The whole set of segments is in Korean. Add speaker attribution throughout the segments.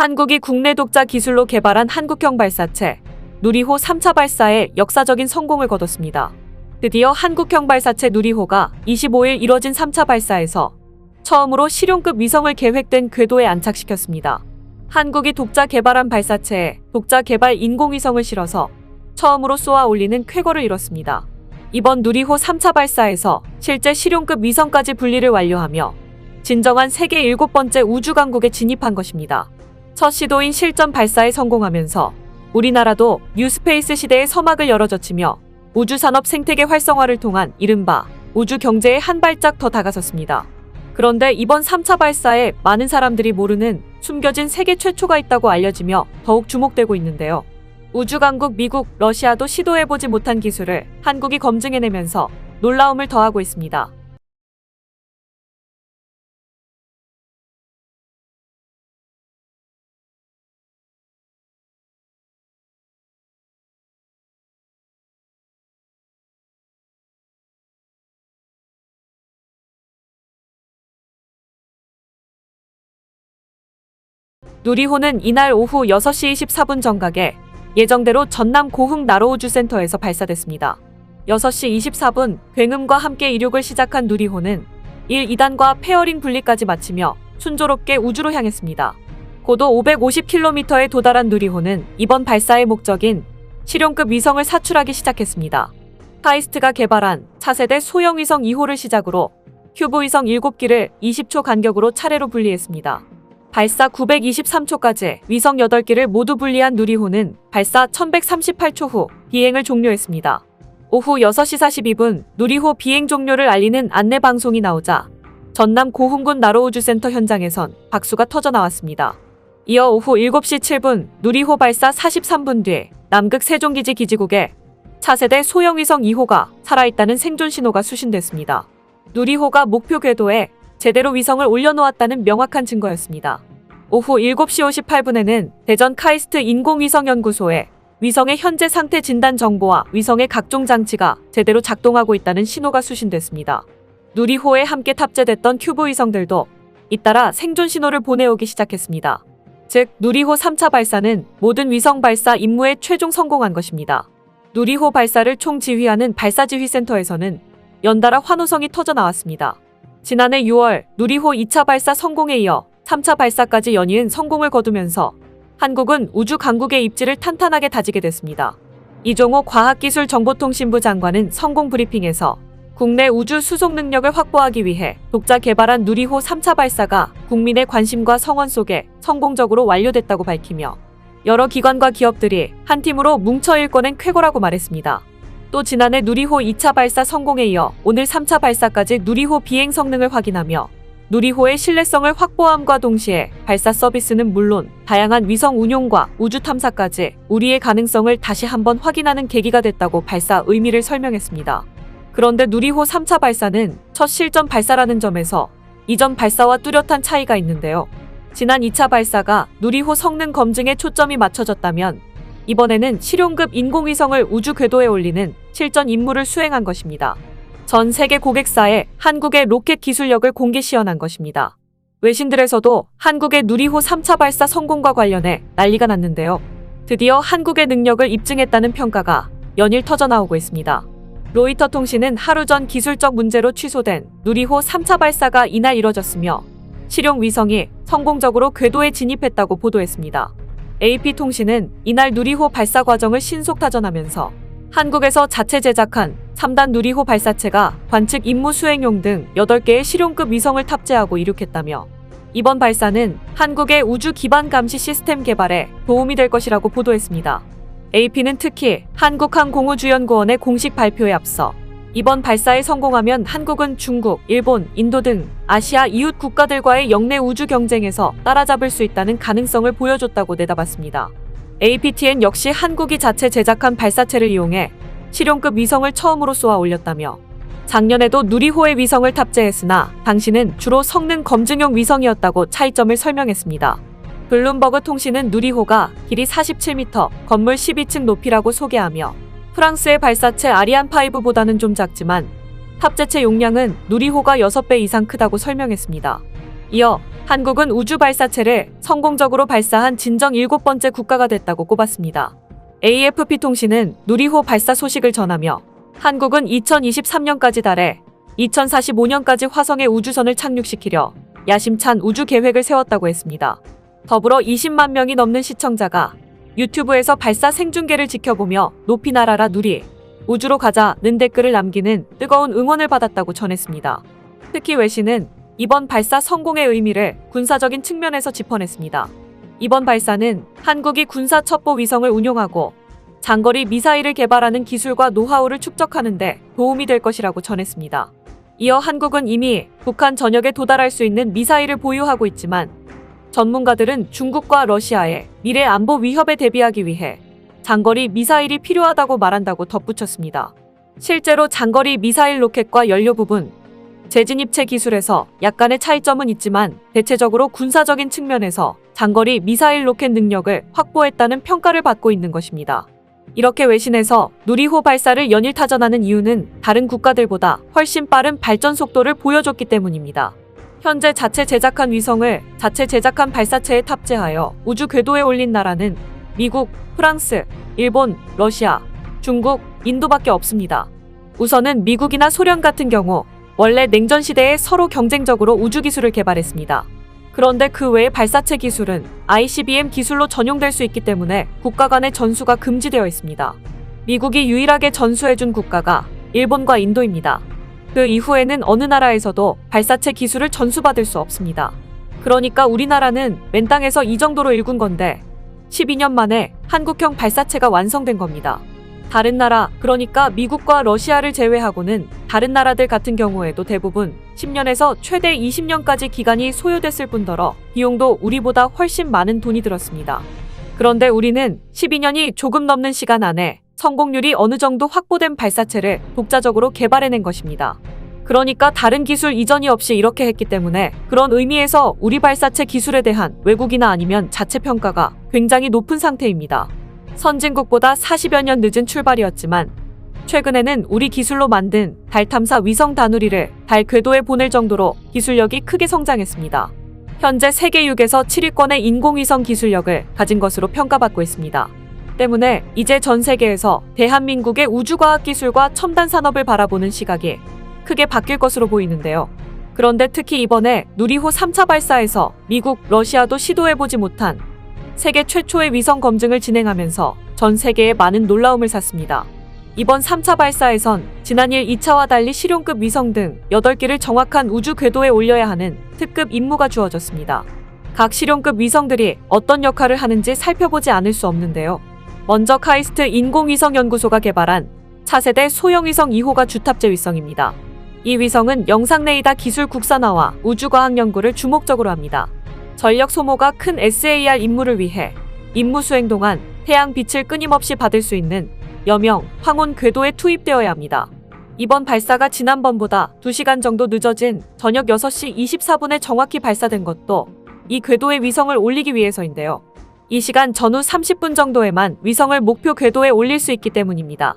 Speaker 1: 한국이 국내 독자 기술로 개발한 한국형 발사체 누리호 3차 발사에 역사적인 성공을 거뒀습니다. 드디어 한국형 발사체 누리호가 25일 이뤄진 3차 발사에서 처음으로 실용급 위성을 계획된 궤도에 안착시켰습니다. 한국이 독자 개발한 발사체에 독자 개발 인공위성을 실어서 처음으로 쏘아 올리는 쾌거를 이뤘습니다. 이번 누리호 3차 발사에서 실제 실용급 위성까지 분리를 완료하며 진정한 세계 일곱 번째 우주 강국에 진입한 것입니다. 첫 시도인 실전 발사에 성공하면서 우리나라도 뉴스페이스 시대의 서막을 열어젖히며 우주 산업 생태계 활성화를 통한 이른바 우주 경제에 한 발짝 더 다가섰습니다. 그런데 이번 3차 발사에 많은 사람들이 모르는 숨겨진 세계 최초가 있다고 알려지며 더욱 주목되고 있는데요. 우주 강국 미국, 러시아도 시도해보지 못한 기술을 한국이 검증해내면서 놀라움을 더하고 있습니다. 누리호는 이날 오후 6시 24분 정각에 예정대로 전남 고흥 나로우주센터에서 발사됐습니다. 6시 24분 굉음과 함께 이륙을 시작한 누리호는 1, 2단과 페어링 분리까지 마치며 순조롭게 우주로 향했습니다. 고도 550km에 도달한 누리호는 이번 발사의 목적인 실용급 위성을 사출하기 시작했습니다. 카이스트가 개발한 차세대 소형 위성 2호를 시작으로 큐브 위성 7기를 20초 간격으로 차례로 분리했습니다. 발사 923초까지 위성 8기를 모두 분리한 누리호는 발사 1138초 후 비행을 종료했습니다. 오후 6시 42분 누리호 비행 종료를 알리는 안내 방송이 나오자 전남 고흥군 나로우주센터 현장에선 박수가 터져 나왔습니다. 이어 오후 7시 7분 누리호 발사 43분 뒤 남극 세종기지 기지국에 차세대 소형 위성 2호가 살아있다는 생존 신호가 수신됐습니다. 누리호가 목표 궤도에 제대로 위성을 올려놓았다는 명확한 증거였습니다. 오후 7시 58분에는 대전 카이스트 인공위성연구소에 위성의 현재 상태 진단 정보와 위성의 각종 장치가 제대로 작동하고 있다는 신호가 수신됐습니다. 누리호에 함께 탑재됐던 큐브 위성들도 잇따라 생존 신호를 보내오기 시작했습니다. 즉, 누리호 3차 발사는 모든 위성 발사 임무에 최종 성공한 것입니다. 누리호 발사를 총지휘하는 발사지휘센터에서는 연달아 환호성이 터져 나왔습니다. 지난해 6월 누리호 2차 발사 성공에 이어 3차 발사까지 연이은 성공을 거두면서 한국은 우주 강국의 입지를 탄탄하게 다지게 됐습니다. 이종호 과학기술정보통신부 장관은 성공 브리핑에서 국내 우주 수송 능력을 확보하기 위해 독자 개발한 누리호 3차 발사가 국민의 관심과 성원 속에 성공적으로 완료됐다고 밝히며 여러 기관과 기업들이 한 팀으로 뭉쳐 일궈낸 쾌거라고 말했습니다. 또 지난해 누리호 2차 발사 성공에 이어 오늘 3차 발사까지 누리호 비행 성능을 확인하며 누리호의 신뢰성을 확보함과 동시에 발사 서비스는 물론 다양한 위성 운용과 우주 탐사까지 우리의 가능성을 다시 한번 확인하는 계기가 됐다고 발사 의미를 설명했습니다. 그런데 누리호 3차 발사는 첫 실전 발사라는 점에서 이전 발사와 뚜렷한 차이가 있는데요. 지난 2차 발사가 누리호 성능 검증에 초점이 맞춰졌다면 이번에는 실용급 인공위성을 우주 궤도에 올리는 실전 임무를 수행한 것입니다. 전 세계 고객사에 한국의 로켓 기술력을 공개 시연한 것입니다. 외신들에서도 한국의 누리호 3차 발사 성공과 관련해 난리가 났는데요. 드디어 한국의 능력을 입증했다는 평가가 연일 터져 나오고 있습니다. 로이터 통신은 하루 전 기술적 문제로 취소된 누리호 3차 발사가 이날 이뤄졌으며 실용 위성이 성공적으로 궤도에 진입했다고 보도했습니다. AP통신은 이날 누리호 발사 과정을 신속 타전하면서 한국에서 자체 제작한 3단 누리호 발사체가 관측 임무 수행용 등 8개의 실용급 위성을 탑재하고 이륙했다며 이번 발사는 한국의 우주 기반 감시 시스템 개발에 도움이 될 것이라고 보도했습니다. AP는 특히 한국항공우주연구원의 공식 발표에 앞서 이번 발사에 성공하면 한국은 중국, 일본, 인도 등 아시아 이웃 국가들과의 영내 우주 경쟁에서 따라잡을 수 있다는 가능성을 보여줬다고 내다봤습니다. APTN 역시 한국이 자체 제작한 발사체를 이용해 실용급 위성을 처음으로 쏘아 올렸다며 작년에도 누리호의 위성을 탑재했으나 당시는 주로 성능 검증용 위성이었다고 차이점을 설명했습니다. 블룸버그 통신은 누리호가 길이 47m, 건물 12층 높이라고 소개하며 프랑스의 발사체 아리안5보다는 좀 작지만 탑재체 용량은 누리호가 6배 이상 크다고 설명했습니다. 이어 한국은 우주 발사체를 성공적으로 발사한 진정 일곱 번째 국가가 됐다고 꼽았습니다. AFP 통신은 누리호 발사 소식을 전하며 한국은 2023년까지 달에 2045년까지 화성에 우주선을 착륙시키려 야심찬 우주 계획을 세웠다고 했습니다. 더불어 20만 명이 넘는 시청자가 유튜브에서 발사 생중계를 지켜보며 높이 날아라 누리 우주로 가자는 댓글을 남기는 뜨거운 응원을 받았다고 전했습니다. 특히 외신은 이번 발사 성공의 의미를 군사적인 측면에서 짚어냈습니다. 이번 발사는 한국이 군사 첩보 위성을 운용하고 장거리 미사일을 개발하는 기술과 노하우를 축적하는데 도움이 될 것이라고 전했습니다. 이어 한국은 이미 북한 전역에 도달할 수 있는 미사일을 보유하고 있지만 전문가들은 중국과 러시아의 미래 안보 위협에 대비하기 위해 장거리 미사일이 필요하다고 말한다고 덧붙였습니다. 실제로 장거리 미사일 로켓과 연료 부분, 재진입체 기술에서 약간의 차이점은 있지만 대체적으로 군사적인 측면에서 장거리 미사일 로켓 능력을 확보했다는 평가를 받고 있는 것입니다. 이렇게 외신에서 누리호 발사를 연일 타전하는 이유는 다른 국가들보다 훨씬 빠른 발전 속도를 보여줬기 때문입니다. 현재 자체 제작한 위성을 자체 제작한 발사체에 탑재하여 우주 궤도에 올린 나라는 미국, 프랑스, 일본, 러시아, 중국, 인도밖에 없습니다. 우선은 미국이나 소련 같은 경우 원래 냉전 시대에 서로 경쟁적으로 우주 기술을 개발했습니다. 그런데 그 외의 발사체 기술은 ICBM 기술로 전용될 수 있기 때문에 국가 간의 전수가 금지되어 있습니다. 미국이 유일하게 전수해준 국가가 일본과 인도입니다. 그 이후에는 어느 나라에서도 발사체 기술을 전수받을 수 없습니다. 그러니까 우리나라는 맨 땅에서 이 정도로 일군 건데 12년 만에 한국형 발사체가 완성된 겁니다. 다른 나라, 그러니까 미국과 러시아를 제외하고는 다른 나라들 같은 경우에도 대부분 10년에서 최대 20년까지 기간이 소요됐을 뿐더러 비용도 우리보다 훨씬 많은 돈이 들었습니다. 그런데 우리는 12년이 조금 넘는 시간 안에 성공률이 어느 정도 확보된 발사체를 독자적으로 개발해낸 것입니다. 그러니까 다른 기술 이전이 없이 이렇게 했기 때문에 그런 의미에서 우리 발사체 기술에 대한 외국이나 아니면 자체 평가가 굉장히 높은 상태입니다. 선진국보다 40여 년 늦은 출발이었지만 최근에는 우리 기술로 만든 달 탐사 위성 다누리를 달 궤도에 보낼 정도로 기술력이 크게 성장했습니다. 현재 세계 6에서 7위권의 인공위성 기술력을 가진 것으로 평가받고 있습니다. 때문에 이제 전 세계에서 대한민국의 우주과학 기술과 첨단 산업을 바라보는 시각이 크게 바뀔 것으로 보이는데요. 그런데 특히 이번에 누리호 3차 발사에서 미국, 러시아도 시도해보지 못한 세계 최초의 위성 검증을 진행하면서 전 세계에 많은 놀라움을 샀습니다. 이번 3차 발사에선 지난일 2차와 달리 실용급 위성 등 8개를 정확한 우주 궤도에 올려야 하는 특급 임무가 주어졌습니다. 각 실용급 위성들이 어떤 역할을 하는지 살펴보지 않을 수 없는데요. 먼저 카이스트 인공위성 연구소가 개발한 차세대 소형위성 2호가 주탑재 위성입니다. 이 위성은 영상 레이더 기술 국산화와 우주과학 연구를 주목적으로 합니다. 전력 소모가 큰 SAR 임무를 위해 임무 수행 동안 태양 빛을 끊임없이 받을 수 있는 여명, 황혼 궤도에 투입되어야 합니다. 이번 발사가 지난번보다 2시간 정도 늦어진 저녁 6시 24분에 정확히 발사된 것도 이 궤도에 위성을 올리기 위해서인데요. 이 시간 전후 30분 정도에만 위성을 목표 궤도에 올릴 수 있기 때문입니다.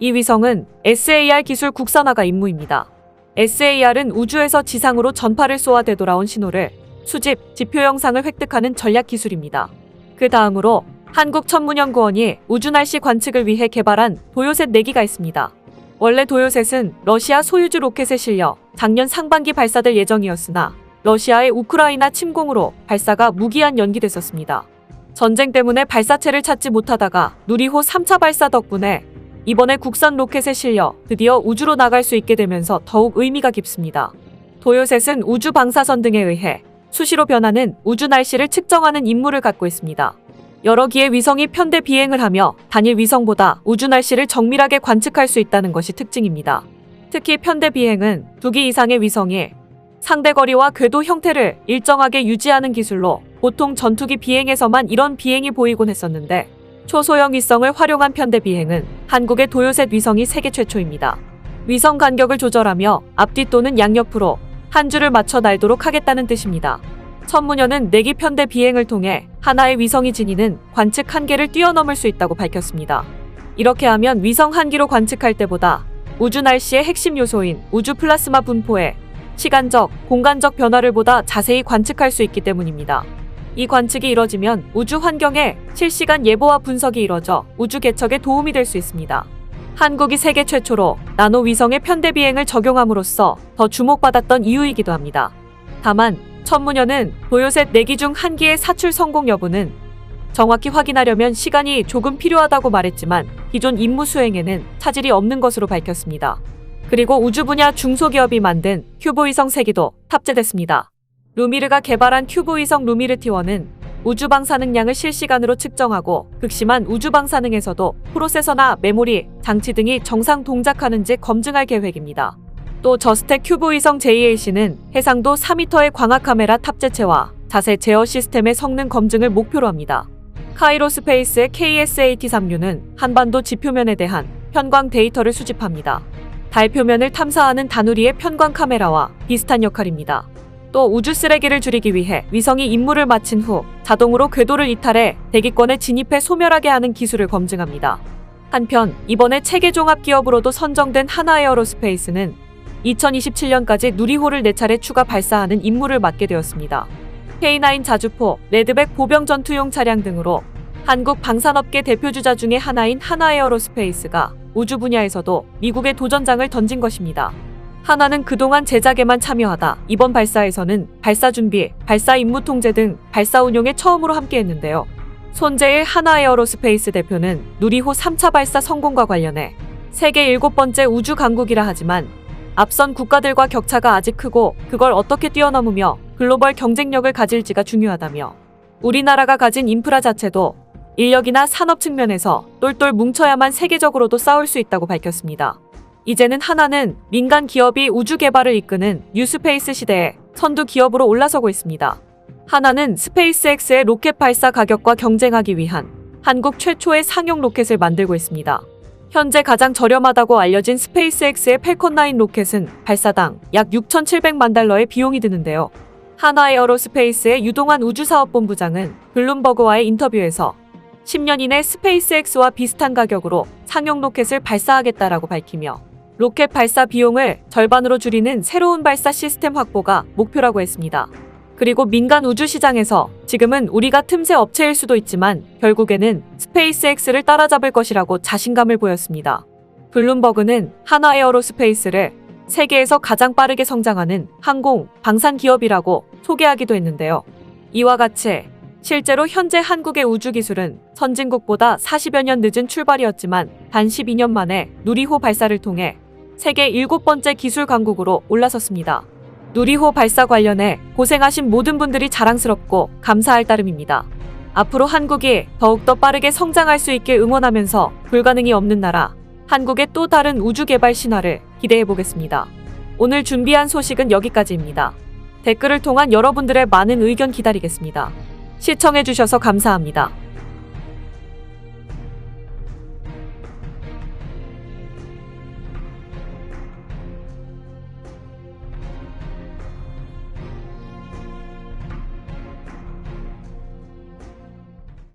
Speaker 1: 이 위성은 SAR 기술 국산화가 임무입니다. SAR은 우주에서 지상으로 전파를 쏘아 되돌아온 신호를 수집, 지표 영상을 획득하는 전략 기술입니다. 그 다음으로 한국천문연구원이 우주날씨 관측을 위해 개발한 도요셋 4기가 있습니다. 원래 도요셋은 러시아 소유주 로켓에 실려 작년 상반기 발사될 예정이었으나 러시아의 우크라이나 침공으로 발사가 무기한 연기됐었습니다. 전쟁 때문에 발사체를 찾지 못하다가 누리호 3차 발사 덕분에 이번에 국산 로켓에 실려 드디어 우주로 나갈 수 있게 되면서 더욱 의미가 깊습니다. 도요셋은 우주 방사선 등에 의해 수시로 변하는 우주 날씨를 측정하는 임무를 갖고 있습니다. 여러 기의 위성이 편대 비행을 하며 단일 위성보다 우주 날씨를 정밀하게 관측할 수 있다는 것이 특징입니다. 특히 편대 비행은 두 기 이상의 위성이 상대 거리와 궤도 형태를 일정하게 유지하는 기술로 보통 전투기 비행에서만 이런 비행이 보이곤 했었는데 초소형 위성을 활용한 편대 비행은 한국의 도요셋 위성이 세계 최초입니다. 위성 간격을 조절하며 앞뒤 또는 양옆으로 한 줄을 맞춰 날도록 하겠다는 뜻입니다. 천문연은 내기 편대 비행을 통해 하나의 위성이 지니는 관측 한계를 뛰어넘을 수 있다고 밝혔습니다. 이렇게 하면 위성 한 기로 관측할 때보다 우주 날씨의 핵심 요소인 우주 플라스마 분포에 시간적, 공간적 변화를 보다 자세히 관측할 수 있기 때문입니다. 이 관측이 이뤄지면 우주 환경의 실시간 예보와 분석이 이뤄져 우주 개척에 도움이 될 수 있습니다. 한국이 세계 최초로 나노 위성의 편대 비행을 적용함으로써 더 주목받았던 이유이기도 합니다. 다만 천문연은 보요셋 4기 중 한 기의 사출 성공 여부는 정확히 확인하려면 시간이 조금 필요하다고 말했지만 기존 임무 수행에는 차질이 없는 것으로 밝혔습니다. 그리고 우주 분야 중소기업이 만든 큐브 위성 3기도 탑재됐습니다. 루미르가 개발한 큐브 위성 루미르 T1은 우주 방사능량을 실시간으로 측정하고 극심한 우주 방사능에서도 프로세서나 메모리, 장치 등이 정상 동작하는지 검증할 계획입니다. 또 저스텍 큐브 위성 JAC는 해상도 4m의 광학 카메라 탑재체와 자세 제어 시스템의 성능 검증을 목표로 합니다. 카이로 스페이스의 KSAT-3U는 한반도 지표면에 대한 편광 데이터를 수집합니다. 달 표면을 탐사하는 다누리의 편광 카메라와 비슷한 역할입니다. 또 우주 쓰레기를 줄이기 위해 위성이 임무를 마친 후 자동으로 궤도를 이탈해 대기권에 진입해 소멸하게 하는 기술을 검증합니다. 한편 이번에 체계 종합 기업으로도 선정된 하나에어로스페이스는 2027년까지 누리호를 4차례 추가 발사하는 임무를 맡게 되었습니다. K9 자주포, 레드백 보병 전투용 차량 등으로 한국 방산업계 대표주자 중의 하나인 하나에어로스페이스가 우주 분야에서도 미국의 도전장을 던진 것입니다. 하나는 그동안 제작에만 참여하다 이번 발사에서는 발사 준비, 발사 임무 통제 등 발사 운용에 처음으로 함께했는데요. 손재일 하나에어로스페이스 대표는 누리호 3차 발사 성공과 관련해 세계 일곱 번째 우주 강국이라 하지만 앞선 국가들과 격차가 아직 크고 그걸 어떻게 뛰어넘으며 글로벌 경쟁력을 가질지가 중요하다며 우리나라가 가진 인프라 자체도 인력이나 산업 측면에서 똘똘 뭉쳐야만 세계적으로도 싸울 수 있다고 밝혔습니다. 이제는 하나는 민간 기업이 우주 개발을 이끄는 뉴스페이스 시대에 선두 기업으로 올라서고 있습니다. 하나는 스페이스X의 로켓 발사 가격과 경쟁하기 위한 한국 최초의 상용 로켓을 만들고 있습니다. 현재 가장 저렴하다고 알려진 스페이스X의 펠컨9 로켓은 발사당 약 6,700만 달러의 비용이 드는데요. 하나에어로스페이스의 유동환 우주사업본부장은 블룸버그와의 인터뷰에서 10년 이내 스페이스X와 비슷한 가격으로 상용 로켓을 발사하겠다라고 밝히며 로켓 발사 비용을 절반으로 줄이는 새로운 발사 시스템 확보가 목표라고 했습니다. 그리고 민간 우주 시장에서 지금은 우리가 틈새 업체일 수도 있지만 결국에는 스페이스X를 따라잡을 것이라고 자신감을 보였습니다. 블룸버그는 하나 에어로스페이스를 세계에서 가장 빠르게 성장하는 항공, 방산 기업이라고 소개하기도 했는데요. 이와 같이 실제로 현재 한국의 우주 기술은 선진국보다 40여 년 늦은 출발이었지만 단 12년 만에 누리호 발사를 통해 세계 일곱 번째 기술 강국으로 올라섰습니다. 누리호 발사 관련해 고생하신 모든 분들이 자랑스럽고 감사할 따름입니다. 앞으로 한국이 더욱더 빠르게 성장할 수 있게 응원하면서 불가능이 없는 나라, 한국의 또 다른 우주 개발 신화를 기대해 보겠습니다. 오늘 준비한 소식은 여기까지입니다. 댓글을 통한 여러분들의 많은 의견 기다리겠습니다. 시청해주셔서 감사합니다.